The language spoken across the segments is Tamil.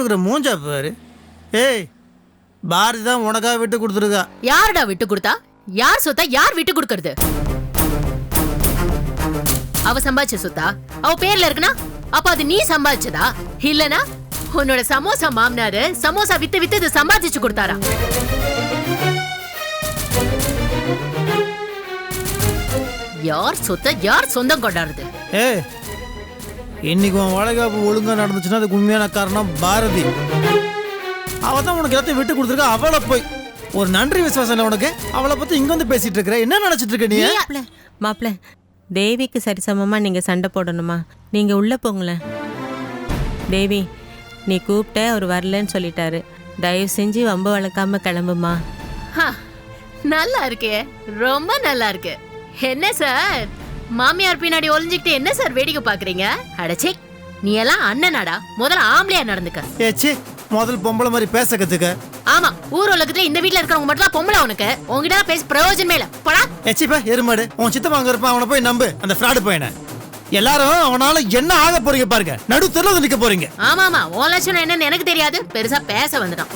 கொடுக்குற மூஞ்சா பாரு. ஏய் பாரதி தான் உனக்காக விட்டு கொடுத்துருக்கா. யாருடா விட்டு கொடுத்தா? யார் சொத்தா? யார் விட்டு கொடுக்கறது? அவ சம்பாதிச்ச சொத்தா? அவ பேர்ல இருக்குனா அப்ப அது நீ சம்பாதிச்சதா? இல்லனா உன்னோட சமோசா மாமனாரு சமோசா வித்து வித்து இதை சம்பாதிச்சு கொடுத்தாரா? யார் சொத்த? யார் சொந்தம் கொண்டாடுறது? ஏய் இன்னைக்கு உன் வளைகாப்பு ஒழுங்கா நடந்துச்சுன்னா அதுக்கு உண்மையான காரணம் பாரதி. அவ தான் உனக்கு எல்லாத்தையும் விட்டு கொடுத்துருக்கா. அவளை போய். ஒரு நன்றி விசுவாசம் இல்லை உனக்கு. அவளை பத்தி இங்க வந்து பேசிட்டு இருக்கிற. என்ன நினைச்சிட்டு இருக்க நீ? மாப்பிள்ள மாப்பிள்ள தேவிக்கு சரிசமமா நீங்க சண்டை போடணுமா? நீங்க உள்ள போங்களேன். தேவி நீ கூப்பிட்ட அவர் வரலன்னு சொல்லிட்டாரு. தயவு செஞ்சு வம்பு வளர்க்காம கிளம்புமா? ஹா, நல்லா இருக்கே. ரொம்ப நல்லா இருக்கு. என்ன சார்? மாமியார் பின்னாடி ஒளிஞ்சுக்கிட்டு என்ன சார் வேடிக்கை பாக்குறீங்க அடச்சே நீ எல்லாம் அண்ணனாடா. முதல்ல ஆம்பளையா நடந்துக்க. ஏச்சி முதல் பொம்பளை மாதிரி பேச கத்துக்க. ஆமா ஊர் உலகத்துல இந்த வீட்ல இருக்கிறவங்க மட்டும் தான் பொம்பளை உனக்கு. உங்ககிட்ட பேச பிரயோஜனமே இல்ல. போடா. ஏச்சிப்பா எருமாடு உன் சித்தப்பா அங்க இருப்பான் அவனை போய் நம்பு. அந்த ஃப்ராடு பையனை. எல்லாரும் அவனால என்ன ஆக போறீங்க பாருங்க. நடு தெருல நிக்க போறீங்க. ஆமா ஆமா உன் லட்சணம் என்னன்னு எனக்கு தெரியாது. பெருசா பேச வந்துட்டான்.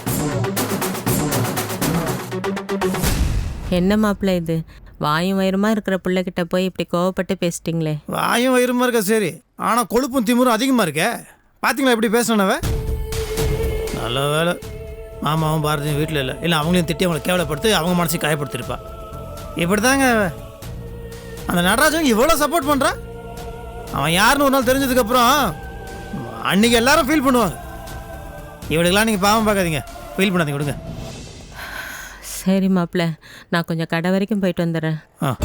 என்ன மாப்பிள்ள இது? வாயும் வயிறுமா இருக்கிற பிள்ளைகிட்ட போய் இப்படி கோவப்பட்டு பேசிட்டீங்களே. வாயும் வயிறுமா இருக்க சரி. ஆனா கொழுப்பும் திமிரும் அதிகமா இருக்க. பாத்தீங்களா எப்படி பேசணவ நல்ல வேலை. மாமாவும் பாரதியும் வீட்டில் இல்லை. இல்லை அவங்களையும் திட்டி அவங்களை கேவலப்படுத்தி அவங்க மனசை காயப்படுத்திருப்பா. இப்படிதாங்க. தாங்க அந்த நடராஜன் இவ்வளோ சப்போர்ட் பண்ணுறான் அவன் யாருன்னு ஒரு நாள் தெரிஞ்சதுக்கப்புறம் அன்னைக்கு எல்லாரும் ஃபீல் பண்ணுவாங்க. இவளுக்கெல்லாம் நீங்கள் பாவம் பார்க்காதீங்க. ஃபீல் பண்ணாதீங்க விடுங்க. சரி மாப்பிள்ள நான் கொஞ்சம் கடை வரைக்கும் போயிட்டு வந்துடுறேன். ஆ.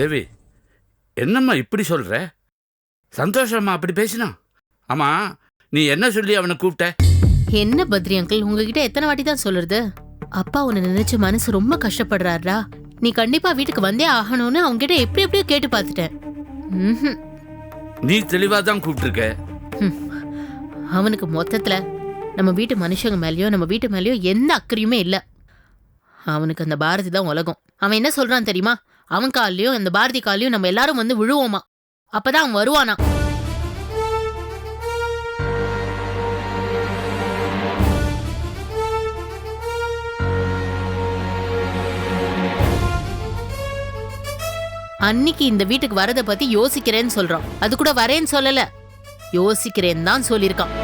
தேவி என்னம்மா இப்படி சொல்ற? சந்தோஷம்மா அப்படி பேசினா? ஆமா நீ என்ன சொல்லி அவனை கூப்பிட்ட? என்ன பத்ரி அங்கிள் உங்ககிட்ட எத்தனை வாட்டி தான் சொல்லுறது? அப்பா உன்னை நினைச்சு மனசு ரொம்ப கஷ்டப்படுறாரா நீ கண்டிப்பா வீட்டுக்கு வந்தே ஆகணும்னு அவங்க கிட்ட எப்படி எப்படியோ கேட்டு பார்த்துட்டேன். நீ தெளிவா தான் கூப்பிட்டுருக்க. அவனுக்கு மொத்தத்துல நம்ம வீட்டு மனுஷங்க மேலயோ நம்ம வீட்டு மேலயோ எந்த அக்கறையுமே இல்ல. அவனுக்கு அந்த பாரதி தான் உலகம். அவன் என்ன சொல்றான் தெரியுமா? அவன் கால்லயும் அந்த பாரதி கால்லயும் நம்ம எல்லாரும் வந்து விழுவோமா? அப்பதான் அவன் வருவானா? அன்னைக்கு இந்த வீட்டுக்கு வரதை பத்தி யோசிக்கிறேன்னு சொல்றான். அது கூட வரேன்னு சொல்லல. யோசிக்கிறேன்னு தான் சொல்லியிருக்கான்.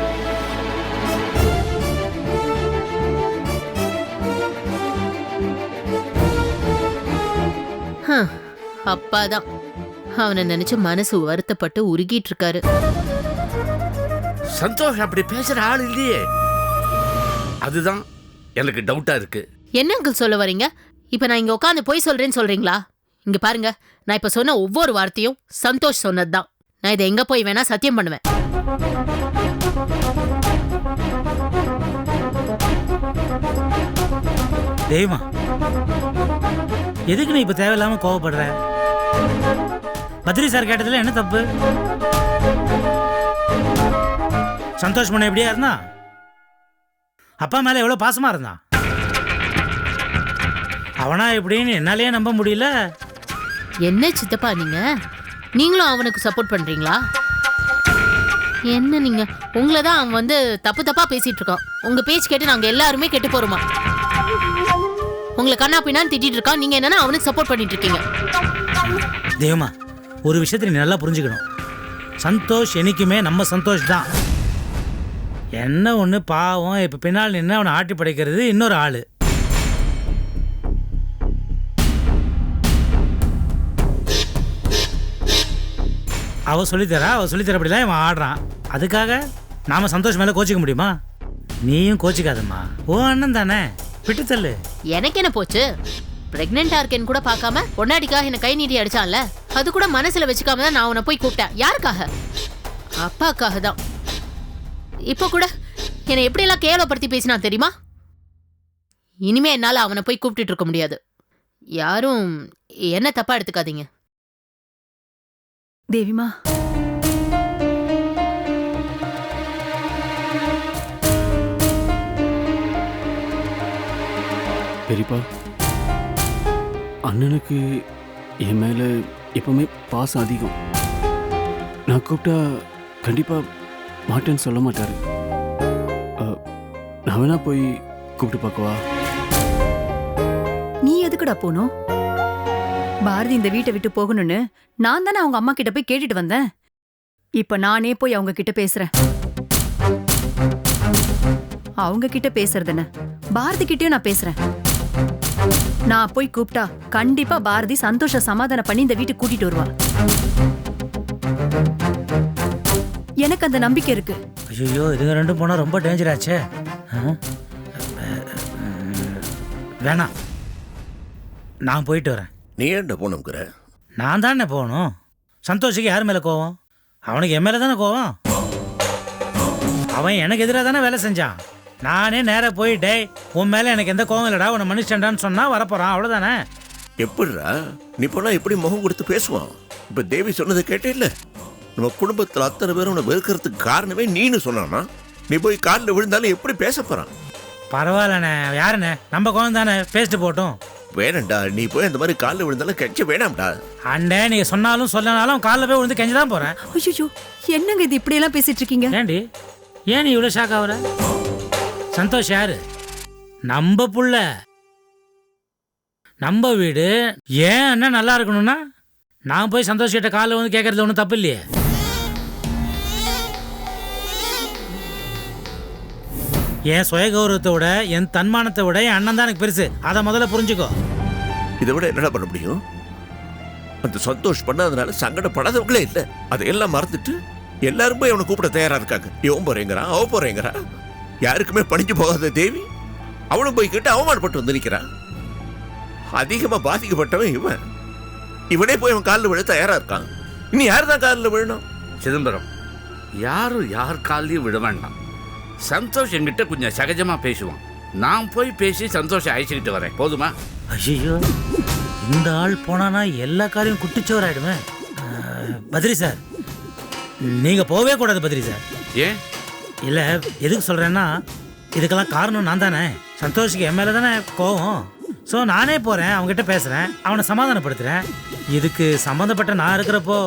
அப்பாதான். அவனை நினைச்சு மனசு வருத்தப்பட்டு உருகிட்டு இருக்காரு சந்தோஷ் அப்படி பேசுற ஆள் இல்லையே. அதுதான் எனக்கு டவுட்டா இருக்கு. என்ன அங்கிள் சொல்ல வரீங்க? இப்ப நான் இங்க உட்காந்து போய் சொல்றேன்னு சொல்றீங்களா? இங்க பாருங்க நான் இப்ப சொன்ன ஒவ்வொரு வார்த்தையும் சந்தோஷ் சொன்னதுதான். நான் இதை எங்க போய் வேணா சத்தியம் பண்ணுவேன். தெய்வம் எதுக்கு நீ இப்போ தேவையில்லாம கோவப்படுற? பத்ரி சார் கேட்டதுல என்ன தப்பு? சந்தோஷ் பண்ண எப்படியா இருந்தான் அப்பா மேல எவ்வளோ பாசமா இருந்தான் அவனா எப்படின்னு என்னாலேயே நம்ப முடியல. என்ன சித்தப்பா நீங்க? நீங்களும் அவனுக்கு சப்போர்ட் பண்றீங்களா? என்ன நீங்க? உங்களை தான் அவன் வந்து தப்பு தப்பா பேசிட்டு இருக்கான். உங்க பேச்சு கேட்டு நாங்க எல்லாருமே கெட்டு போறோமா? உங்களை கண்ணா பின்னான்னு திட்டிட்டு இருக்கான். நீங்க என்னன்னா அவனுக்கு சப்போர்ட் பண்ணிட்டு இருக்கீங்க. தெய்வமா ஒரு விஷயத்தை நீ நல்லா புரிஞ்சுக்கணும். சந்தோஷ் என்னைக்குமே நம்ம சந்தோஷ் தான். என்ன ஒன்று பாவம் இப்போ பின்னால் நின்று அவனை ஆட்டி படைக்கிறது இன்னொரு ஆள். அவ சொல்லித்தரா அவ சொல்லித்தரப்படிலாம் இவன் ஆடுறான். அதுக்காக நாம சந்தோஷ் மேலே கோச்சிக்க முடியுமா? நீயும் கோச்சிக்காதம்மா. ஓ அண்ணன் தானே? விட்டு தள்ளு. எனக்கு என்ன போச்சு? பிரெக்னெண்டா இருக்கேன்னு கூட பார்க்காம பொன்னாடிக்காக என்ன கை நீட்டி அடிச்சான்ல? அது கூட மனசுல வச்சுக்காம தான் நான் உன்னை போய் கூப்பிட்டேன். யாருக்காக? அப்பாக்காக தான். இப்போ கூட என்னை எப்படியெல்லாம் கேவலப்படுத்தி பேசினா தெரியுமா? இனிமே என்னால அவனை போய் கூப்பிட்டுட்டு இருக்க முடியாது. யாரும் என்ன தப்பா எடுத்துக்காதீங்க. தேவிமா பெரியப்பா அண்ணனுக்கு என் மேலே எப்பவுமே பாசம் அதிகம். நான் கூப்பிட்டா கண்டிப்பாக மாட்டேன்னு சொல்ல மாட்டார். நான் வேணா போய் கூப்பிட்டு பார்க்கவா? நீ எதுக்குடா போகணும் பாரதி இந்த வீட்டை விட்டு போகணும்னு நான் தானே அவங்க அம்மா கிட்ட போய் கேட்டுட்டு வந்தேன். இப்ப நானே போய் அவங்க கிட்ட பேசுறேன். அவங்க கிட்ட பேசுறதுன்னு பாரதி கிட்டயும் நான் பேசுறேன். நான் போய் கூப்பிட்டா கண்டிப்பா பாரதி சந்தோஷ சமாதானம் பண்ணி இந்த வீட்டுக்கு கூட்டிட்டு வருவா. எனக்கு அந்த நம்பிக்கை இருக்கு. ஐயோ இதுங்க ரெண்டும் போனால் ரொம்ப டேஞ்சர் ஆச்சே? வேணாம் நான் போயிட்டு வரேன். நீ ஏன்டா போனோங்கிற நான் தானே போகணும். சந்தோஷுக்கு யார் மேலே கோவம்? அவனுக்கு என் மேலே தானே கோவம்? அவன் எனக்கு எதிராக தானே வேலை செஞ்சான். நானே நேராக போய் டேய் உன் மேலே எனக்கு எந்த கோவம் இல்லைடா உன்னை மன்னிச்சேன்டான்னு சொன்னால் வரப்போகிறான் அவ்வளோதானே எப்படிடா? நீ போனா எப்படி முகம் கொடுத்து பேசுவான்? இப்ப தேவி சொன்னதை கேட்டே இல்ல. நம்ம குடும்பத்துல அத்தனை பேரும் உன்னை வெறுக்கிறதுக்கு காரணமே நீன்னு சொன்னானா? நீ போய் காலில் விழுந்தாலும் எப்படி பேச போறான்? பரவாயில்லண்ணே யாருண்ணே? நம்ம கோவம் தானே பேசிட்டு போட்டும் வேணாம்டா நீ போய் அந்த மாதிரி காலில் விழுந்தாலும் கெஞ்ச வேணாம்டா. அண்ணே நீங்கள் சொன்னாலும் சொல்லனாலும் காலைல போய் விழுந்து கெஞ்சி தான் போகிறேன் ஐயோ என்னங்க இது இப்படி எல்லாம் பேசிட்டு இருக்கீங்க? ஏண்டி ஏன் நீ இவ்வளோ ஷாக் ஆகுற? சந்தோஷ் யாரு? நம்ம புள்ள. நம்ம வீடு. ஏன் அண்ணன் நல்லா இருக்கணும்னா? நான் போய் சந்தோஷ் கிட்ட காலில் வந்து கேட்கறது ஒன்றும் தப்பு இல்லையே என் சுய கௌரவத்தை விட என் தன்மானத்தை விட என் அண்ணன் தான் எனக்கு பெருசு. அதை முதல்ல புரிஞ்சுக்கோ. இதை விட என்னடா பண்ண முடியும்? அந்த சந்தோஷ் பண்ணாதனால சங்கடப்படாதவங்களே இல்லை. அதையெல்லாம் மறந்துட்டு எல்லாரும் போய் அவனை கூப்பிட தயாரா இருக்காங்க. இவன் போறேங்கிறான் அவ போறேங்கிறான். யாருக்குமே பணிஞ்சு போகாத தேவி. அவளும் போய் கேட்டு அவமானப்பட்டு வந்து நிற்கிறான் அதிகமா பாதிக்கப்பட்டவன் இவன். இவனே போய் அவன் காலில் விழ தயாரா இருக்கான். இனி யார் தான் காலில் விழணும்? சிதம்பரம் யாரும் யார் காலையும் விட வேண்டாம். சந்தோஷ் என்கிட்ட கொஞ்சம் சகஜமா பேசுவான். நான் போய் பேசி சந்தோஷம் அழைச்சிக்கிட்டு வரேன். போதுமா? ஐயோ இந்த ஆள் போனானா எல்லா காரியம் குட்டிச்சோராயிடுமே அஹ், பத்ரி சார் நீங்கள் போகவே கூடாது பத்ரி சார். ஏன்? இல்லை எதுக்கு சொல்கிறேன்னா இதுக்கெல்லாம் காரணம் நான் தானே. சந்தோஷுக்கு என் மேலே தானே கோவம். ஸோ நானே போகிறேன் அவங்ககிட்ட பேசுகிறேன் அவனை சமாதானப்படுத்துகிறேன் இதுக்கு சம்மந்தப்பட்ட நான் இருக்கிறப்போ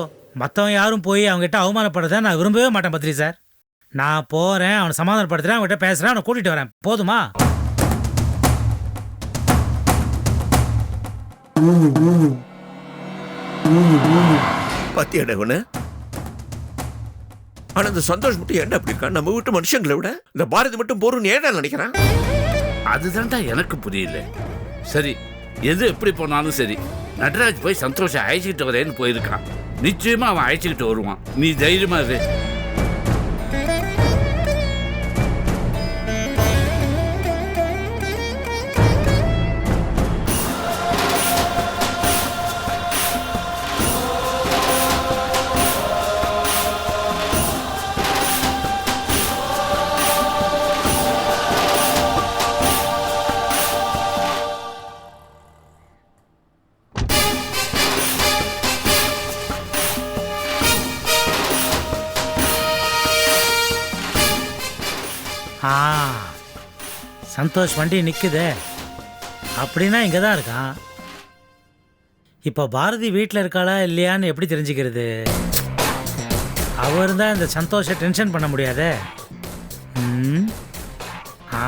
மற்றவன் யாரும் போய் அவங்ககிட்ட அவமானப்படுறத நான் விரும்பவே மாட்டேன் பத்ரி சார். நான் போகிறேன் அவனை சமாதானப்படுத்துகிறேன் அவங்ககிட்ட பேசுகிறேன் அவனை கூட்டிகிட்டு வரேன். போதுமா? பத்தியடகுன்னு ஆனா இந்த சந்தோஷ் மட்டும் என்ன அப்படி இருக்கான்? நம்ம வீட்டு மனுஷங்களை விட இந்த பாரதி மட்டும் போறோம்னு ஏன்னா நினைக்கிறான்? அதுதான்டா எனக்கு புரியல. சரி எது எப்படி போனாலும் சரி. நடராஜ் போய் சந்தோஷம் அழைச்சிக்கிட்டு வரேன்னு போயிருக்கான். நிச்சயமா அவன் அழைச்சிக்கிட்டு வருவான். நீ தைரியமா இரு. சந்தோஷ் வண்டி நிற்குதே அப்படின்னா இங்கே தான் இருக்கான். இப்போ பாரதி வீட்டில் இருக்காளா இல்லையான்னு எப்படி தெரிஞ்சுக்கிறது? அவர் இருந்தால் இந்த சந்தோஷை டென்ஷன் பண்ண முடியாதே. ம். ஆ.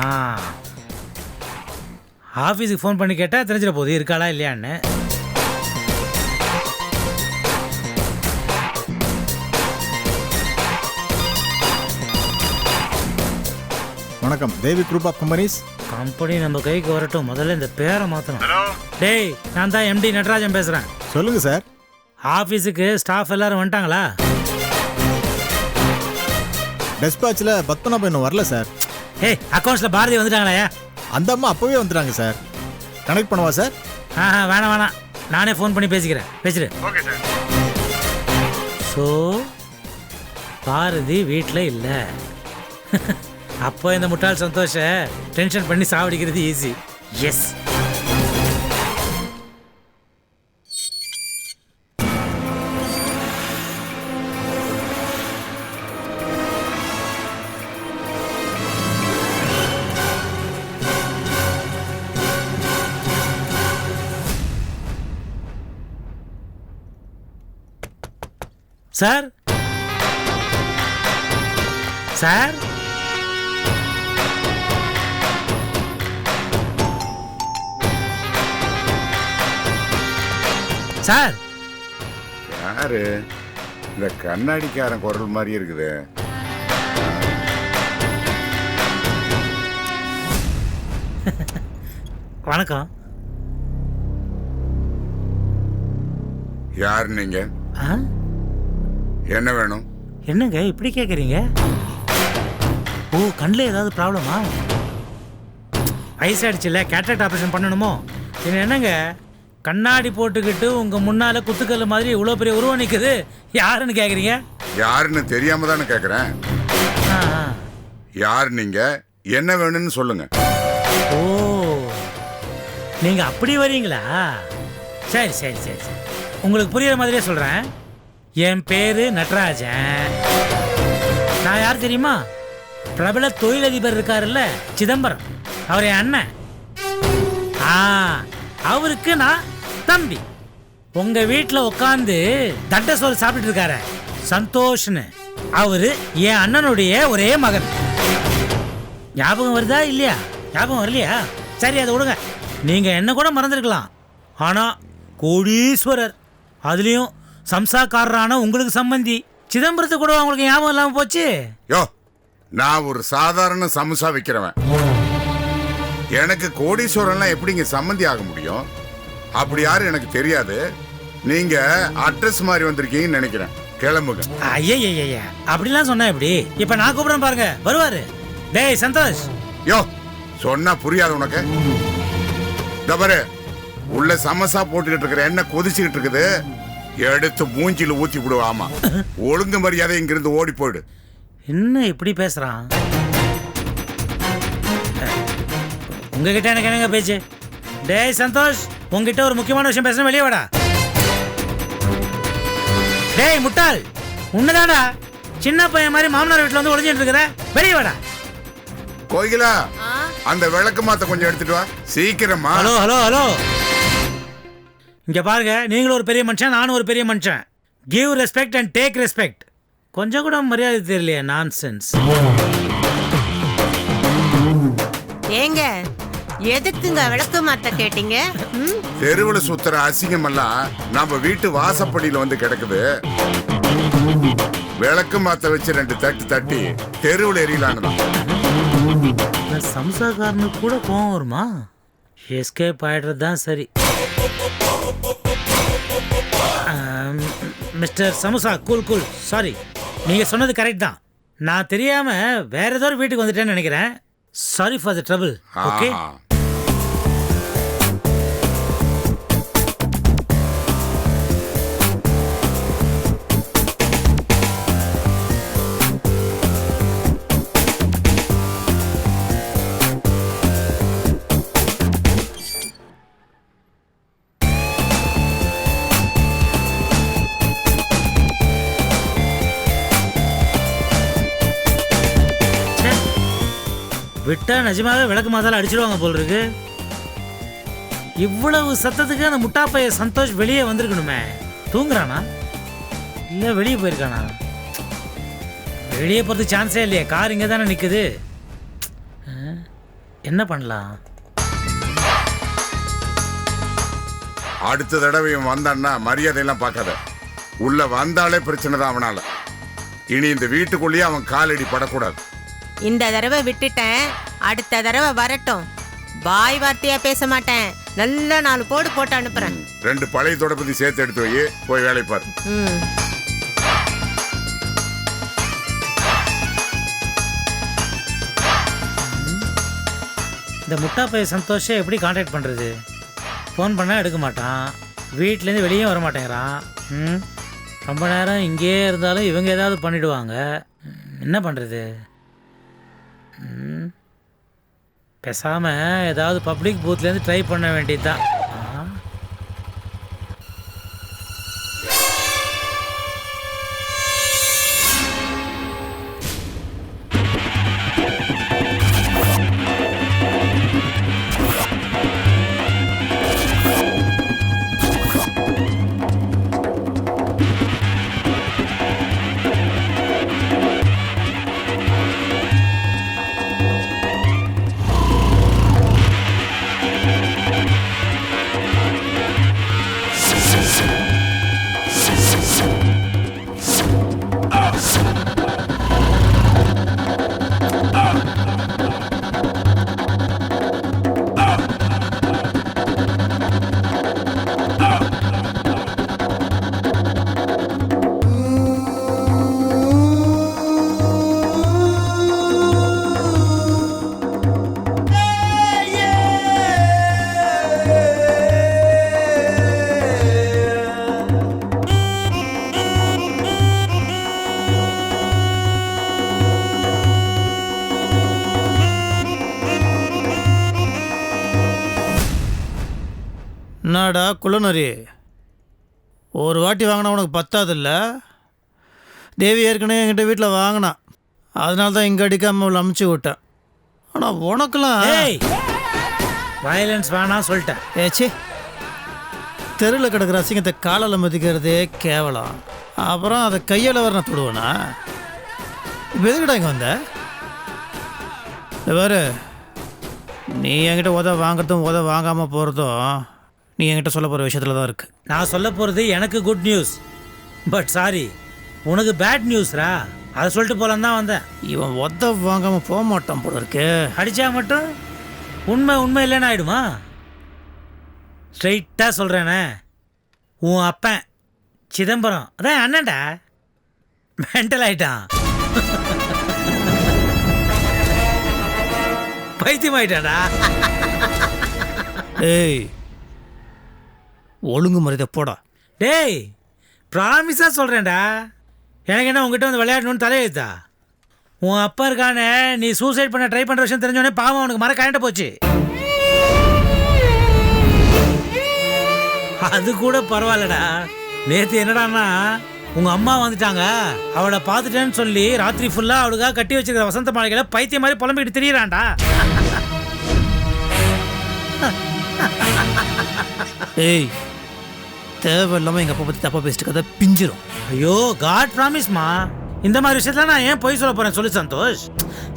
ஆஃபீஸுக்கு ஃபோன் பண்ணி கேட்டால் தெரிஞ்சிட போகுது இருக்காளா இல்லையான்னு. வணக்கம். Devi group of companies company நம்ம கைக்கு வரட்டும். முதல்ல இந்த பேரை மாற்றணும் டேய் நான் தான் எம்டி நடராஜன் பேசுகிறேன் சொல்லுங்க சார் ஆஃபீஸுக்கு ஸ்டாஃப் எல்லாரும் வந்துட்டாங்களா? டெஸ்பாச்சில் பத்மநாபம் இன்னும் வரல சார் ஏய் அக்கௌண்ட்ஸில் பாரதி வந்துட்டாங்களே. அந்த அம்மா அப்போவே வந்துட்டாங்க சார் கனெக்ட் பண்ணவா சார் ஆ ஆ, வேணாம் வேணாம். நானே ஃபோன் பண்ணி பேசிக்கிறேன். பேசிடு. ஓகே சார் ஸோ பாரதி வீட்டில் இல்லை. அப்போ இந்த முட்டாள் சந்தோஷ டென்ஷன் பண்ணி சாவடிக்கிறது easy yes sir sir sir. யாரு? இந்த கண்ணாடிக்காரன் குரல் மாதிரி இருக்குது. வணக்கம். யார் நீங்க? ஆ? என்ன வேணும்? என்னங்க இப்படி கேட்குறீங்க ஓ கண்ணில் ஏதாவது ப்ராப்ளமா வயசாயிடுச்சுல்ல கேட்ராக்ட் ஆப்ரேஷன் பண்ணணுமோ? இது என்னங்க? கண்ணாடி போட்டுக்கிட்டு உங்கள் முன்னால் குத்துக்கல் மாதிரி இவ்வளோ பெரிய உருவம் நிற்குது யாருன்னு கேட்குறீங்க யாருன்னு தெரியாம தானே ஆ. யார் நீங்க? என்ன வேணும்னு சொல்லுங்க. ஓ நீங்கள் அப்படி வரீங்களா? சரி சரி சரி சரி. உங்களுக்கு புரியுற மாதிரியே சொல்கிறேன் என் பேர் நட்ராஜன். நான் யார் தெரியுமா? பிரபல தொழிலதிபர் இருக்காருல்ல சிதம்பரம். அவர் என் அண்ணன். ஆ அவருக்கு நான் தம்பி உங்க வீட்டில் உட்காந்து தட்டை சோறு சாப்பிட்டுட்டு இருக்காரு சந்தோஷ்னு. அவரு என் அண்ணனுடைய ஒரே மகன். ஞாபகம் வருதா இல்லையா? ஞாபகம் வரலையா? சரி அதை விடுங்க. நீங்க என்ன கூட மறந்துருக்கலாம். ஆனா கோடீஸ்வரர். அதுலயும் சம்சாக்காரரான உங்களுக்கு சம்பந்தி. சிதம்பரத்து கூட உங்களுக்கு ஞாபகம் இல்லாம போச்சு. யோ நான் ஒரு சாதாரண சமோசா விற்கிறவன் எனக்கு கோடீஸ்வரன்லாம் எப்படிங்க சம்மந்தி ஆக முடியும்? அப்படி யாரும் எனக்கு தெரியாது. நீங்க அட்ரஸ் மாதிரி வந்திருக்கீங்கன்னு நினைக்கிறேன். கிளம்புங்க. ஐயய்யய்ய அப்படிலாம் சொன்னா எப்படி? இப்ப நான் கூப்பிடுறேன் பாருங்க. வருவாரு. டேய் சந்தோஷ். யோ சொன்னா புரியாது உனக்கு. இந்த பாரு உள்ள சமசா போட்டுக்கிட்டு இருக்கிற எண்ணெய் கொதிச்சுக்கிட்டு இருக்குது. எடுத்து மூஞ்சில ஊத்தி விடுவா ஆமா. ஒழுங்கு மரியாதை இங்கிருந்து ஓடி போயிடு. என்ன இப்படி பேசுறான்? உங்ககிட்ட எனக்கு என்னங்க பேச்சு? டேய் சந்தோஷ். உங்ககிட்ட ஒரு முக்கியமான விஷயம் பேசணும் வெளியே வாடா. டேய் முட்டாள். உன்னதாடா சின்ன பையன் மாதிரி மாமனார் வீட்டில் வந்து ஒளிஞ்சிட்டு இருக்கிற வெளியே வாடா. கோகிலா அந்த விளக்கு மாத்த கொஞ்சம் எடுத்துட்டு வா. சீக்கிரமா. Hello hello hello. இங்க பாருங்க நீங்களும் ஒரு பெரிய மனுஷன் நானும் ஒரு பெரிய மனுஷன். Give respect and take respect கொஞ்சம் கூட மரியாதை தெரியலையே நான்சென்ஸ் ஏங்க எதுக்குங்க விளக்கு மாத்த கேட்டீங்க? ம்? தெருவுல சுத்துற அசிங்கம் எல்லாம் நம்ம வீட்டு வாசப்படியில வந்து கிடக்குது. விளக்கு மாத்த வச்சு ரெண்டு தட்டு தட்டி தெருவுல எரியலான்னு சம்சாக்காரனுக்கு கூட கோவம் வருமா? எஸ்கேப் ஆயிடுறது தான் சரி. Mister samosa cool cool sorry நீங்கள் சொன்னது கரெக்ட் தான். நான் தெரியாம வேற ஏதோ வீட்டுக்கு வந்துட்டேன்னு நினைக்கிறேன். Sorry for the trouble okay விட்டா நிஜமாவே விளக்கு மாதால அடிச்சிடுவாங்க போல் இருக்கு இவ்வளவு சத்தத்துக்கு அந்த முட்டாப்பைய சந்தோஷ் வெளியே வந்திருக்கணுமே. தூங்குறானா? இல்லை வெளியே போயிருக்கானா? வெளியே போகிறது சான்ஸே இல்லையே. கார் இங்கே தானே நிற்குது என்ன பண்ணலாம்? அடுத்த தடவை இவன் வந்தான்னா மரியாதையெல்லாம் பார்க்காத. உள்ள வந்தாலே பிரச்சனை தான் அவனால. இனி இந்த வீட்டுக்குள்ளேயே அவன் காலடி படக்கூடாது. இந்த தடவை விட்டுட்டேன். அடுத்த தடவை வரட்டும். வாய் வார்த்தையா பேச மாட்டேன். நல்ல நாலு போடு போட்டு அனுப்புறேன். ரெண்டு பழைய தொடப்பதி சேர்த்து எடுத்து வை. போய் வேலை பாரு. ம். இந்த முட்டா பைய சந்தோஷை எப்படி காண்டாக்ட் பண்ணுறது ஃபோன் பண்ணால் எடுக்க மாட்டான். வீட்டிலேருந்து வெளியே வர மாட்டேங்கிறான். ம் ரொம்ப நேரம் இங்கேயே இருந்தாலும் இவங்க ஏதாவது பண்ணிடுவாங்க. ம், என்ன பண்ணுறது பேசாமல் ஏதாவது பப்ளிக் பூத்லேருந்து ட்ரை பண்ண வேண்டியது தான் குள்ளநரி. ஒரு வாட்டி வாங்கினா உனக்கு பத்தாதில்ல? தேவி ஏற்கனவே என்கிட்ட வீட்டில் வாங்கினான் அதனால தான் இங்கே அடிக்காம அவளை அமுச்சு விட்டேன். ஆனால் உனக்கெல்லாம் வயலன்ஸ் வேணாம் சொல்லிட்டேன். ஏச்சி தெருவில் கிடக்கிற அசிங்கத்தை காலால் மதிக்கிறதே கேவலம். அப்புறம் அதை கையால் வர நான் தொடுவேனா? இப்போ எதுக்கிட்ட இங்கே வந்த? பாரு நீ என்கிட்ட உத வாங்குறதும் உத வாங்காமல் போகிறதும் நீ என்கிட்ட சொல்ல போகிற விஷயத்தில் தான் இருக்குது நான் சொல்ல போகிறது எனக்கு குட் நியூஸ் பட் சாரி உனக்கு பேட் நியூஸ்ரா அதை சொல்லிட்டு போலாம் தான் வந்தேன். இவன் உத வாங்காமல் போக மாட்டான் போல இருக்கு. அடிச்சா மட்டும் உண்மை உண்மை இல்லைன்னு ஆயிடுமா? ஸ்ட்ரைட்டாக சொல்கிறேனே உன் அப்பன் சிதம்பரம். அதான் அண்ணன்டா. மென்டல் ஆயிட்டான். பைத்தியம் ஆயிட்டாடா ஏய் ஒழுங்கு மரியாதை போடா. டேய் ப்ராமிஸாக சொல்கிறேன்டா எனக்கு என்ன உங்ககிட்ட வந்து விளையாடணும்னு தலையெழுத்தா? உன் அப்பா இருக்கானே நீ சூசைட் பண்ண ட்ரை பண்ணுற விஷயம் தெரிஞ்சோடனே பாவம் அவனுக்கு மர கரண்ட போச்சு. அது கூட பரவாயில்லடா. நேற்று என்னடான்னா உங்கள் அம்மா வந்துட்டாங்க. அவளை பார்த்துட்டேன்னு சொல்லி ராத்திரி ஃபுல்லாக அவளுக்காக கட்டி வச்சிருக்கிற வசந்த மாளிகையில் பைத்தியம் மாதிரி புலம்பிக்கிட்டு திரியிறான்டா. ஏய் தேவையில்லாமல் எங்கள் அப்பா பற்றி தப்பாக பேசிட்டு கதை பிஞ்சிரும். ஐயோ காட் ப்ராமிஸ்மா இந்த மாதிரி விஷயத்துல நான் ஏன் பொய் சொல்ல போறேன் சொல்லு சந்தோஷ்.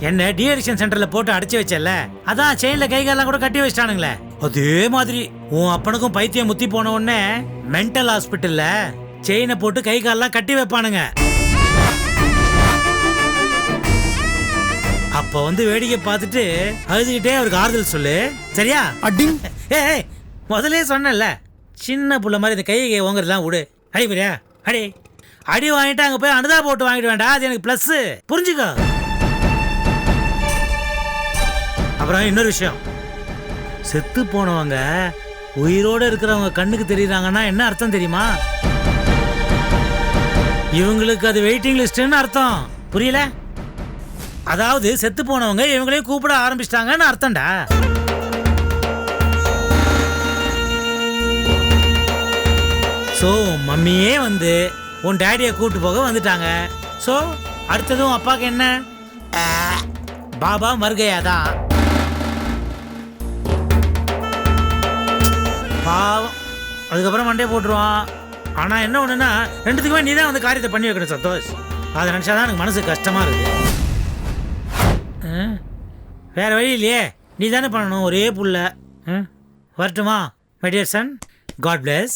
என்ன டிஎடிக்ஷன் சென்டர்ல போட்டு அடைச்சு வச்சல அதான் செயின்ல கை காலெல்லாம் கூட கட்டி வச்சிட்டானுங்களே. அதே மாதிரி உன் அப்பனுக்கும் பைத்தியம் முத்தி போன உடனே மென்டல் ஹாஸ்பிட்டல்ல செயினை போட்டு கை காலெல்லாம் கட்டி வைப்பானுங்க. அப்ப வந்து வேடிக்கை பார்த்துட்டு அழுதுகிட்டே அவருக்கு ஆறுதல் சொல்லு. சரியா? அடிங். ஏய் ஏய், முதல்லயே சொன்னேன்ல. சின்ன புள்ள மாதிரி இந்த கையை ஓங்குறதுலாம் விடு. அடி பிரியா அடி. அடி வாங்கிட்டு அங்கே போய் அனுதா போட்டு வாங்கிட்டு வேண்டாம் அது எனக்கு ப்ளஸ்ஸு புரிஞ்சுக்கோ. அப்புறம் இன்னொரு விஷயம். செத்து போனவங்க உயிரோடு இருக்கிறவங்க கண்ணுக்கு தெரியுறாங்கன்னா என்ன அர்த்தம் தெரியுமா? இவங்களுக்கு அது வெயிட்டிங் லிஸ்ட்னு அர்த்தம். புரியல? அதாவது செத்து போனவங்க இவங்களையும் கூப்பிட ஆரம்பிச்சிட்டாங்கன்னு அர்த்தம்டா. ஸோ மம்மியே வந்து உன் டேடியை கூட்டு போக வந்துட்டாங்க. ஸோ அடுத்ததும் அப்பாவுக்கு என்ன? பாபா மருகையா தான். பாவம். அதுக்கப்புறம் மண்டே போட்டுருவான். ஆனால் என்ன ஒன்றுனா ரெண்டுத்துக்குமே நீ தான் வந்து காரியத்தை பண்ணி வைக்கணும் சந்தோஷ். அதை நினச்சாதான் எனக்கு மனசு கஷ்டமாக இருக்கு. ஆ, வேற வழி இல்லையே. நீ தானே பண்ணணும் ஒரே புள்ள. வரட்டுமா my dear son god bless